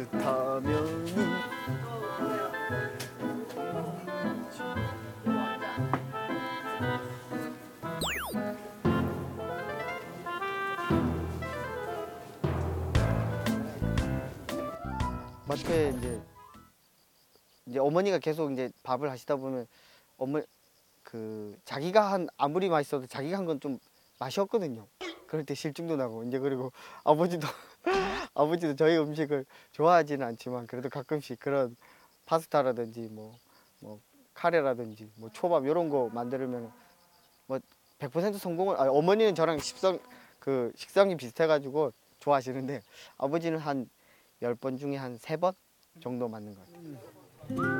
버스 타면은 마트에 이제 이제 어머니가 계속 이제 밥을 하시다 보면 어머 그 자기가 한 아무리 맛있어도 자기가 한 건 좀 맛이 없거든요. 그럴 때 실증도 나고 이제 그리고 아버지도 아버지도 저희 음식을 좋아하지는 않지만 그래도 가끔씩 그런 파스타라든지 뭐 뭐 카레라든지 뭐 초밥 이런 거 만들면 뭐 100% 성공을 아, 어머니는 저랑 식성 그 식성이 비슷해가지고 좋아하시는데 아버지는 한 10번 중에 한세번 정도 맞는 것 같아요.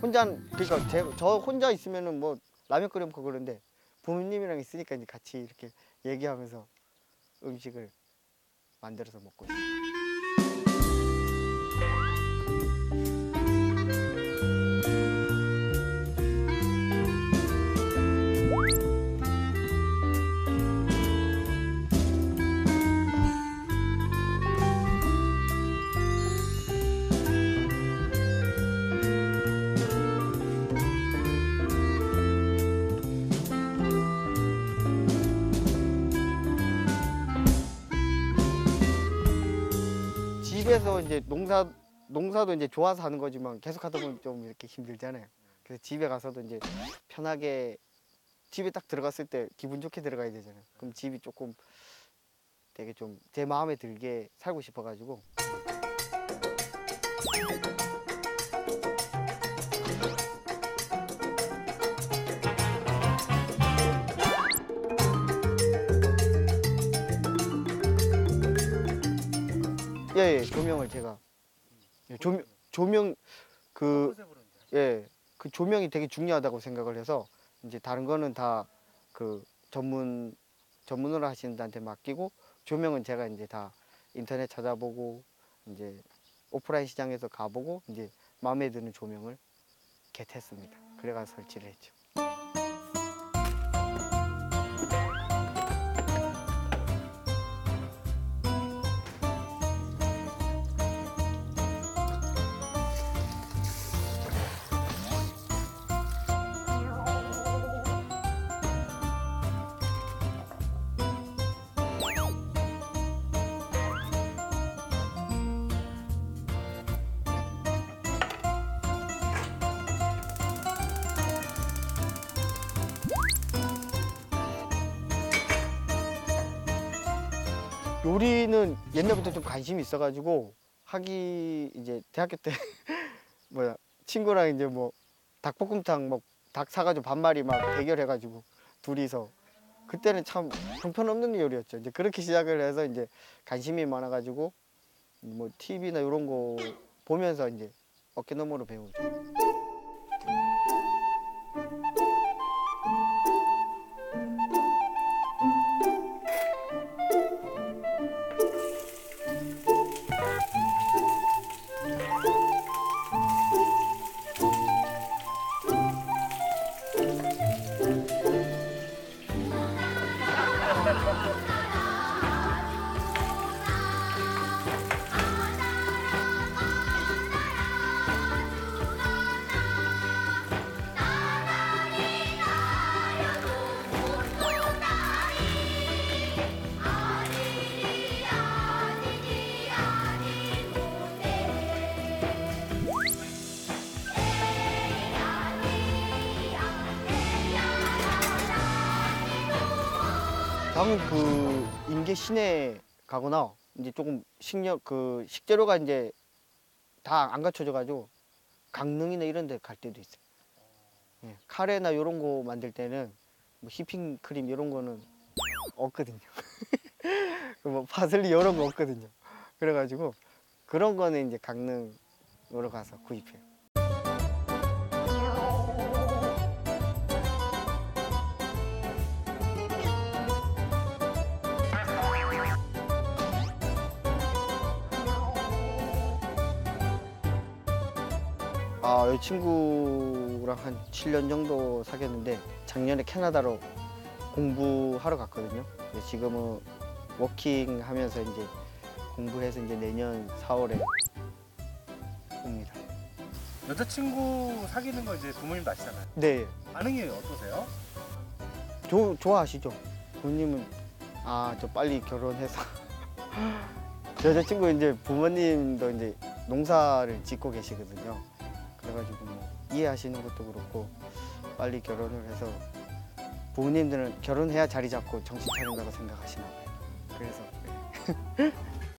혼자 그러니까 제, 저 혼자 있으면은 뭐 라면 끓여 먹고 그러는데 부모님이랑 있으니까 이제 같이 이렇게 얘기하면서 음식을 만들어서 먹고 있어요. 집에서 이제 농사 농사도 이제 좋아서 하는 거지만 계속 하다 보면 좀 이렇게 힘들잖아요. 그래서 집에 가서도 이제 편하게 집에 딱 들어갔을 때 기분 좋게 들어가야 되잖아요. 그럼 집이 조금 되게 좀 제 마음에 들게 살고 싶어가지고 예, 예 조명을 제가 예, 조명 조명 그 예, 그 조명이 되게 중요하다고 생각을 해서 이제 다른 거는 다 그 전문 전문으로 하시는 분한테 맡기고 조명은 제가 이제 다 인터넷 찾아보고 이제 오프라인 시장에서 가보고 이제 마음에 드는 조명을 겟했습니다. 그래가 설치를 했죠. 요리는 옛날부터 좀 관심이 있어가지고 하기 이제 대학교 때 뭐야 친구랑 이제 뭐 닭볶음탕 뭐닭 사가지고 반마리 막 대결해가지고 둘이서 그때는 참 형편없는 요리였죠. 이제 그렇게 시작을 해서 이제 관심이 많아가지고 뭐 TV나 이런 거 보면서 이제 어깨너머로 배우죠. 다음은 그 인계 시내 가거나 이제 조금 식력 그 식재료가 이제 다 안 갖춰져 가지고 강릉이나 이런 데 갈 때도 있어요. 예, 카레나 이런 거 만들 때는 뭐 휘핑 크림 이런 거는 없거든요. 그뭐 파슬리 이런 거 없거든요. 그래가지고 그런 거는 이제 강릉으로 가서 구입해요. 아, 이 친구랑 한 7년 정도 사귀었는데 작년에 캐나다로 공부하러 갔거든요. 근데 지금은 워킹 하면서 이제 공부해서 이제 내년 4월에 옵니다. 여자친구 사귀는 거 이제 부모님도 아시잖아요. 네, 반응이 어떠세요? 조, 좋아하시죠? 부모님은 아, 저 빨리 결혼해서 여자친구 이제 부모님도 이제 농사를 짓고 계시거든요. 그래가지고 뭐 이해하시는 것도 그렇고 빨리 결혼을 해서 부모님들은 결혼해야 자리 잡고 정신 차린다고 생각하시나 봐요. 그래서 네.